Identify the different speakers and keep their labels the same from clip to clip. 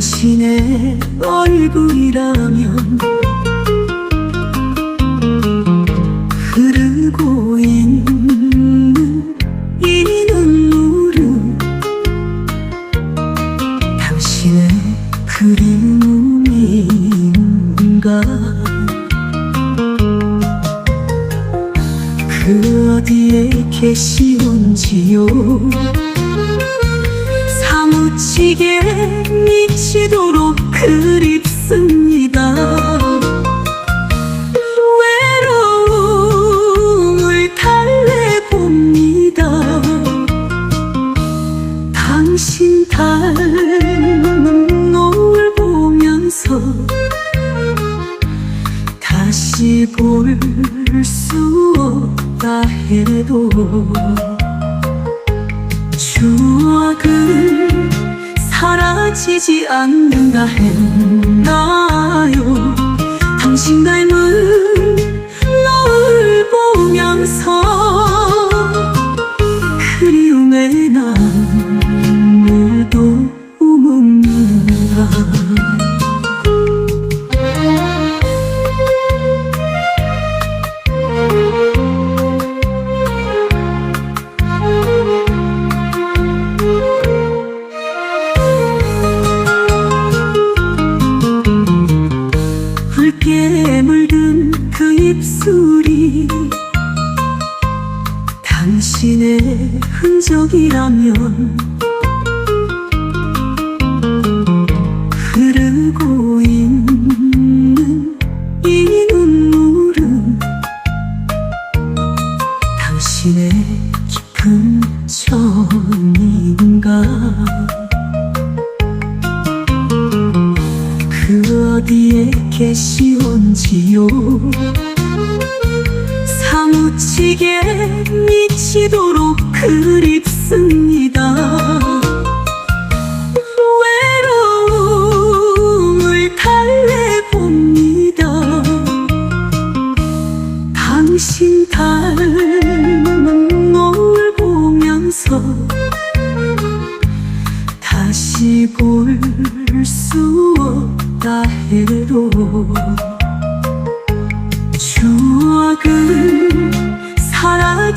Speaker 1: 당신의 얼굴이라면 시계 미치도록 그립습니다. 외로움을 달래봅니다. 당신 닮은 노을 보면서 다시 볼 수 없다 해도 추억은 사라지지 않는다 했나요? 당신 닮은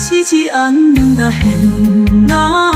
Speaker 1: 지지 않는다 해나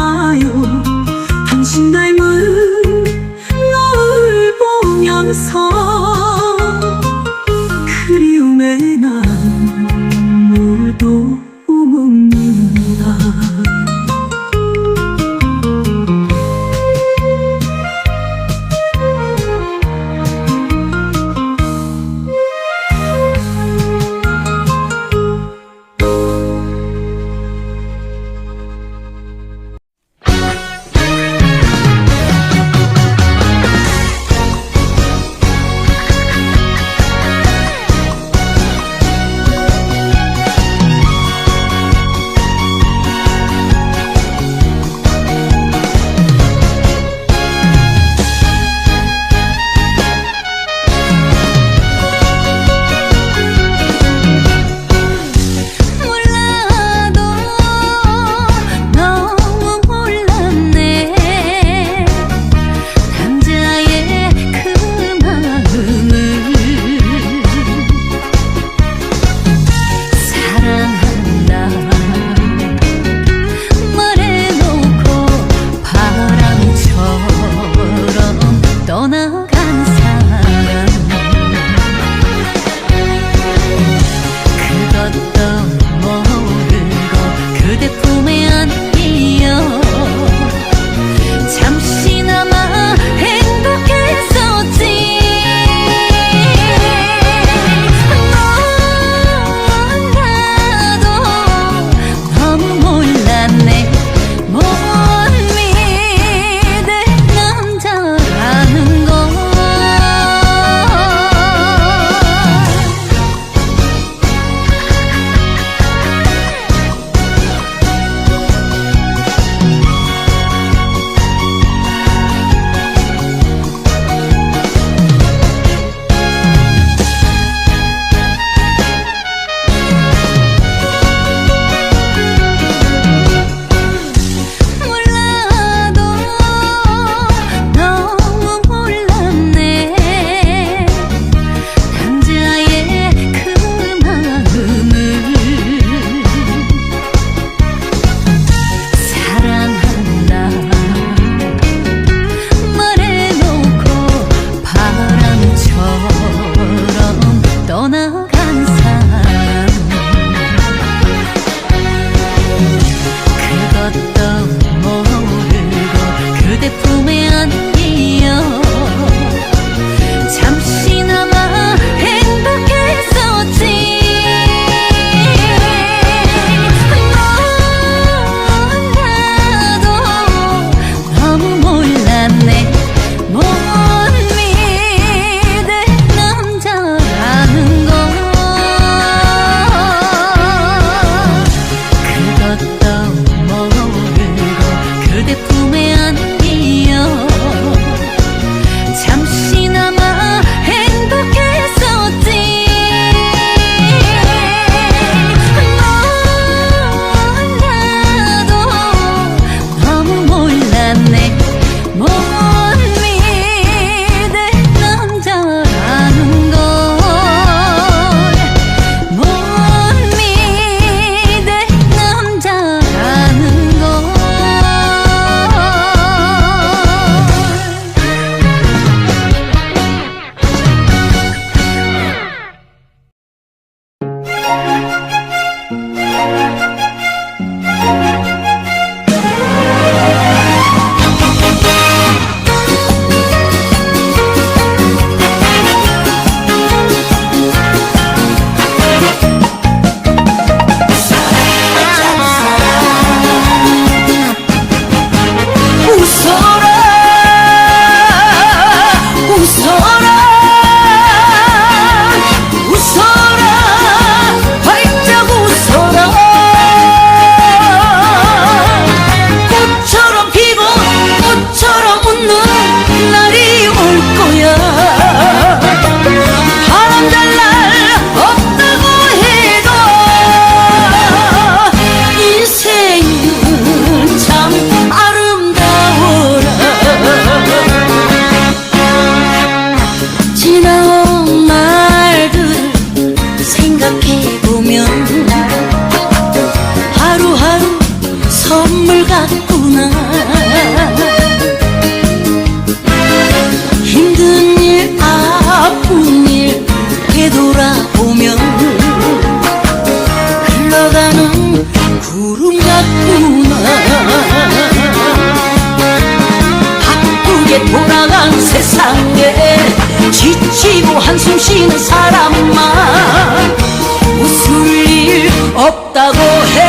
Speaker 1: 없다고 해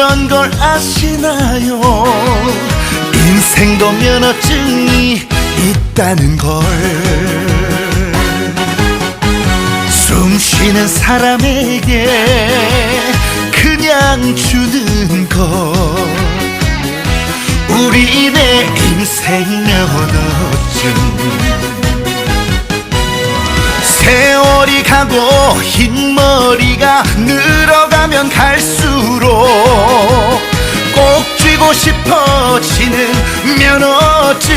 Speaker 2: 이런 걸 아시나요? 인생도 면허증이 있다는 걸. 숨 쉬는 사람에게 그냥 주는 것. 우리의 인생 면허증 세월이 가고 흰머리가 늘어가면 갈수록 꼭 쥐고 싶어지는 면허증.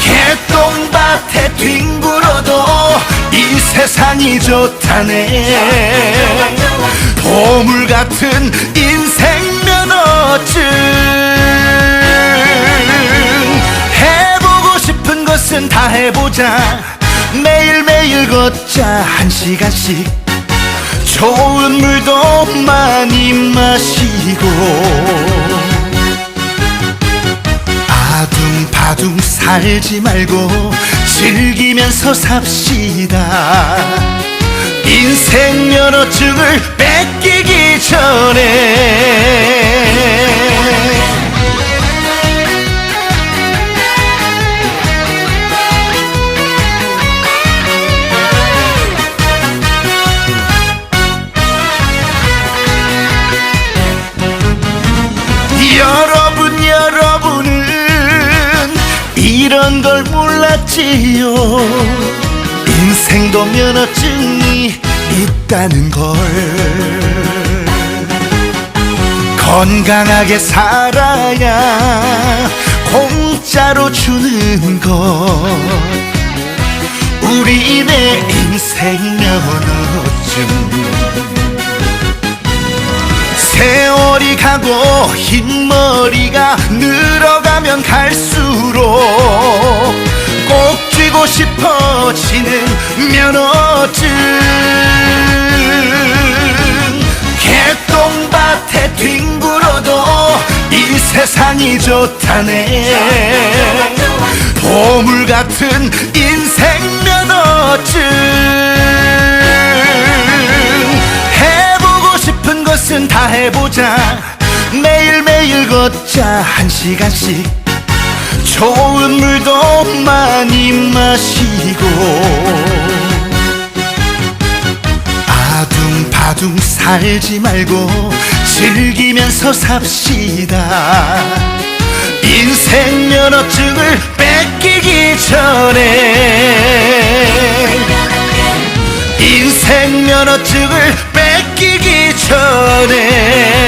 Speaker 2: 개똥밭에 뒹굴어도 이 세상이 좋다네. 보물 같은 인생 면허증 것은 다 해보자. 매일매일 걷자 한 시간씩. 좋은 물도 많이 마시고. 아둥바둥 살지 말고 즐기면서 삽시다. 인생 면허증을 뺏기기 전에 몰랐지요. 인생도 면허증이 있다는 걸. 건강하게 살아야 공짜로 주는 것. 우리네 인생 면허증. 세월이 가고 흰머리가 늘어가면 갈수록 꼭 쥐고 싶어지는 면허증. 개똥밭에 뒹굴어도 이 세상이 좋다네. 보물 같은 인생 면허증. 해보고 싶은 것은 다 해보자. 매일매일 걷자. 한 시간씩 좋은 물도 많이 마시고 아둥바둥 살지 말고 즐기면서 삽시다. 인생 면허증을 뺏기기 전에 인생 면허증을 뺏기기 전에